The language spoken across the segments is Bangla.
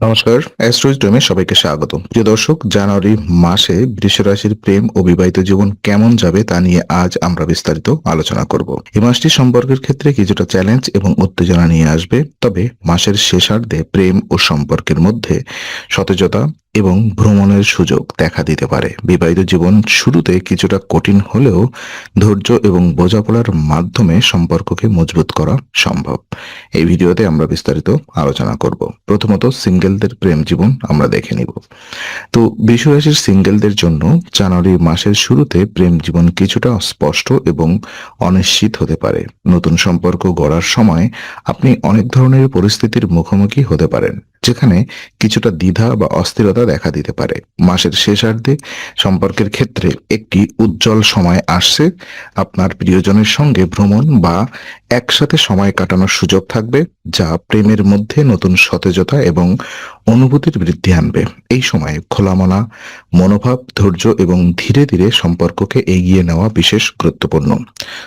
নমস্কার অ্যাস্ট্রোইজডমে সবাইকে স্বাগত প্রিয় দর্শক, জানুয়ারি মাসে বৃষ রাশির প্রেম ও বিবাহিত জীবন কেমন যাবে তা নিয়ে আজ আমরা বিস্তারিত আলোচনা করব। এই মাসটি সম্পর্কের ক্ষেত্রে কিছুটা চ্যালেঞ্জ এবং উত্তেজনা নিয়ে আসবে, তবে মাসের শেষার্ধে প্রেম ও সম্পর্কের মধ্যে সতেজতা এবং ভ্রমণের সুযোগ দেখা দিতে পারে। বিবাহিত জীবন শুরুতে কিছুটা কঠিন হলেও ধৈর্য এবং বোঝাপড়ার মাধ্যমে সম্পর্ককে মজবুত করা সম্ভব। এই ভিডিওতে আমরা বিস্তারিত আলোচনা করব। প্রথমত সিঙ্গেলদের প্রেম জীবন আমরা দেখে নিব। তো বৃষরাশির সিঙ্গেলদের জন্য জানুয়ারি মাসের শুরুতে প্রেম জীবন কিছুটা অস্পষ্ট এবং অনিশ্চিত হতে পারে। নতুন সম্পর্ক গড়ার সময় আপনি অনেক ধরনের পরিস্থিতির মুখোমুখি হতে পারেন, যেখানে কিছুটা দ্বিধা বা অস্থিরতা দেখা দিতে পারে। মাসের শেষার্ধে সম্পর্কের ক্ষেত্রে একটি উজ্জ্বল সময় আসছে। আপনার প্রিয়জনের সঙ্গে ভ্রমণ বা একসাথে সময় কাটানোর সুযোগ থাকবে, যা প্রেমের মধ্যে নতুন সতেজতা এবং অনুভূতির বৃদ্ধি আনবে। এই সময়ে খোলামনা, মনোভাব, ধৈর্য এবং ধীরে ধীরে সম্পর্ককে এগিয়ে নেওয়া বিশেষ গুরুত্বপূর্ণ।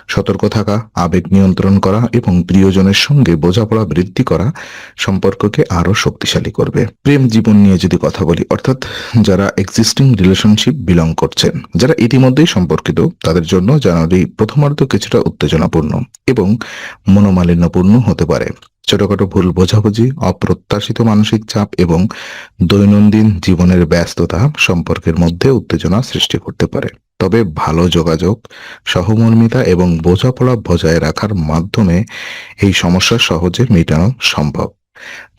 সতর্ক থাকা, আবেগ নিয়ন্ত্রণ করা এবং প্রিয়জনের সঙ্গে বোঝাপড়া বৃদ্ধি করা সম্পর্ককে আরও শক্তিশালী করবে। প্রেম জীবন নিয়ে যদি কথা বলি, অর্থাৎ যারা এক্সিস্টিং রিলেশনশিপ বিলং করছেন, যারা ইতিমধ্যেই সম্পর্কিত, তাদের জন্য জানুয়ারি প্রথমার্ধ কিছুটা উত্তেজনাপূর্ণ এবং মনোমালিন্যপূর্ণ হতে পারে। ছোটখাটো ভুল বোঝাবুঝি, অপ্রত্যাশিত মানসিক চাপ এবং দৈনন্দিন জীবনের ব্যস্ততা সম্পর্কের মধ্যে উত্তেজনা সৃষ্টি করতে পারে। তবে ভালো যোগাযোগ, সহমর্মিতা এবং বোঝাপড়া বজায় রাখার মাধ্যমে এই সমস্যা সহজে মেটানো সম্ভব।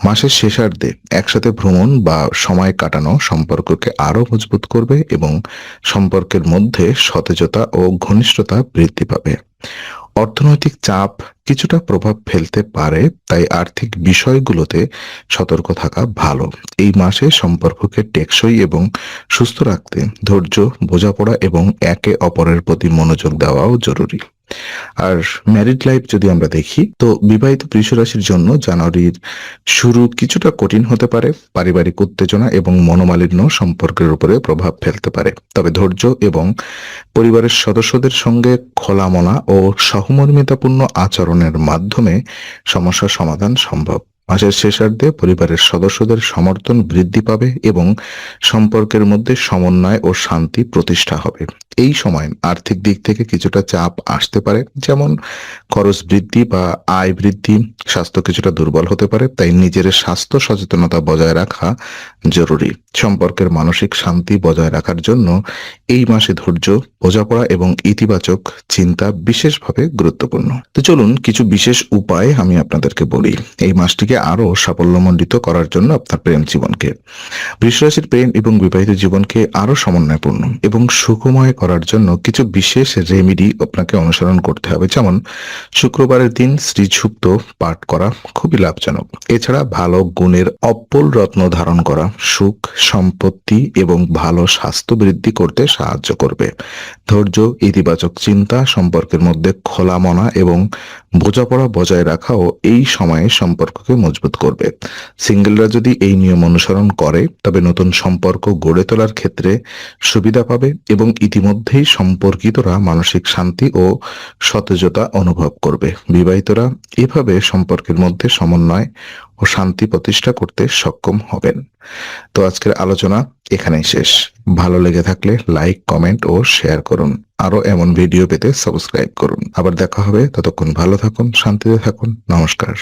মাসের শেষার্ধে একসাথে ভ্রমণ বা সময় কাটানো সম্পর্ককে আরও মজবুত করবে এবং সম্পর্কের মধ্যে সতেজতা ও ঘনিষ্ঠতা বৃদ্ধি পাবে। অর্থনৈতিক চাপ কিছুটা প্রভাব ফেলতে পারে, তাই আর্থিক বিষয়গুলোতে সতর্ক থাকা ভালো। এই মাসে সম্পর্ককে টেকসই এবং সুস্থ রাখতে ধৈর্য, বোঝাপড়া এবং একে অপরের প্রতি মনোযোগ দেওয়াও জরুরি। আর ম্যারিড লাইফ যদি আমরা দেখি, তো বিবাহিত বৃষ রাশির জন্য জানুয়ারির শুরু কিছুটা কঠিন হতে পারে। পারিবারিক উত্তেজনা এবং মনোমালিন্য সম্পর্কের উপরে প্রভাব ফেলতে পারে। তবে ধৈর্য এবং পরিবারের সদস্যদের সঙ্গে খোলামনা ও সহমর্মিতাপূর্ণ আচরণের মাধ্যমে সমস্যার সমাধান সম্ভব। মাসের শেষার্ধে পরিবারের সদস্যদের সমর্থন বৃদ্ধি পাবে এবং সম্পর্কের মধ্যে সমন্বয় ও শান্তি প্রতিষ্ঠা হবে। এই সময় আর্থিক দিক থেকে কিছুটা চাপ আসতে পারে, যেমন খরচ বৃদ্ধি বা আয় বৃদ্ধি। স্বাস্থ্য কিছুটা দুর্বল হতে পারে, তাই নিজের স্বাস্থ্য সচেতনতা বজায় রাখা জরুরি। সম্পর্কের মানসিক শান্তি বজায় রাখার জন্য এই মাসে ধৈর্য, বোঝাপড়া এবং ইতিবাচক চিন্তা বিশেষভাবে গুরুত্বপূর্ণ। তো চলুন কিছু বিশেষ উপায় আমি আপনাদেরকে বলি। এই মাসটিকে আরও সাফল্যমণ্ডিত করার জন্য আপনার প্রেম জীবনকে। বৃষরাশির প্রেম এবং বিবাহিত জীবনকে আরও সমন্বয়পূর্ণ এবং সুখময় করার জন্য কিছু বিশেষ রেমিডি আপনাকে অনুসরণ করতে হবে। যেমন, শুক্রবারের দিন শ্রীযুক্ত পাঠ করা খুবই লাভজনক। এছাড়া ভালো গুণের অপ্পল রত্ন ধারণ করা সুখ, সম্পত্তি এবং ভালো স্বাস্থ্য বৃদ্ধি করতে সাহায্য করবে। ধৈর্য, ইতিবাচক চিন্তা, সম্পর্কের মধ্যে খোলা মনা এবং বোঝাপড়া বজায় রাখাও এই সময়ে সম্পর্ককে মজবুত করবে। সিঙ্গেলরা যদি এই নিয়ম অনুসরণ করে, তবে নতুন সম্পর্ক গড়ে তোলার ক্ষেত্রে সুবিধা পাবে এবং ইতিমধ্যেই সম্পর্কিতরা মানসিক শান্তি ও সতেজতা অনুভব করবে। বিবাহিতরা এভাবে সম্পর্কের মধ্যে সমন্বয় ও শান্তি প্রতিষ্ঠা করতে সক্ষম হবেন। তো আজকের আলোচনা এখানেই শেষ। ভালো লেগে থাকলে লাইক, কমেন্ট ও শেয়ার করুন। আরও এমন ভিডিও পেতে সাবস্ক্রাইব করুন। আবার দেখা হবে। ততক্ষণ ভালো থাকুন, শান্তিতে থাকুন। নমস্কার।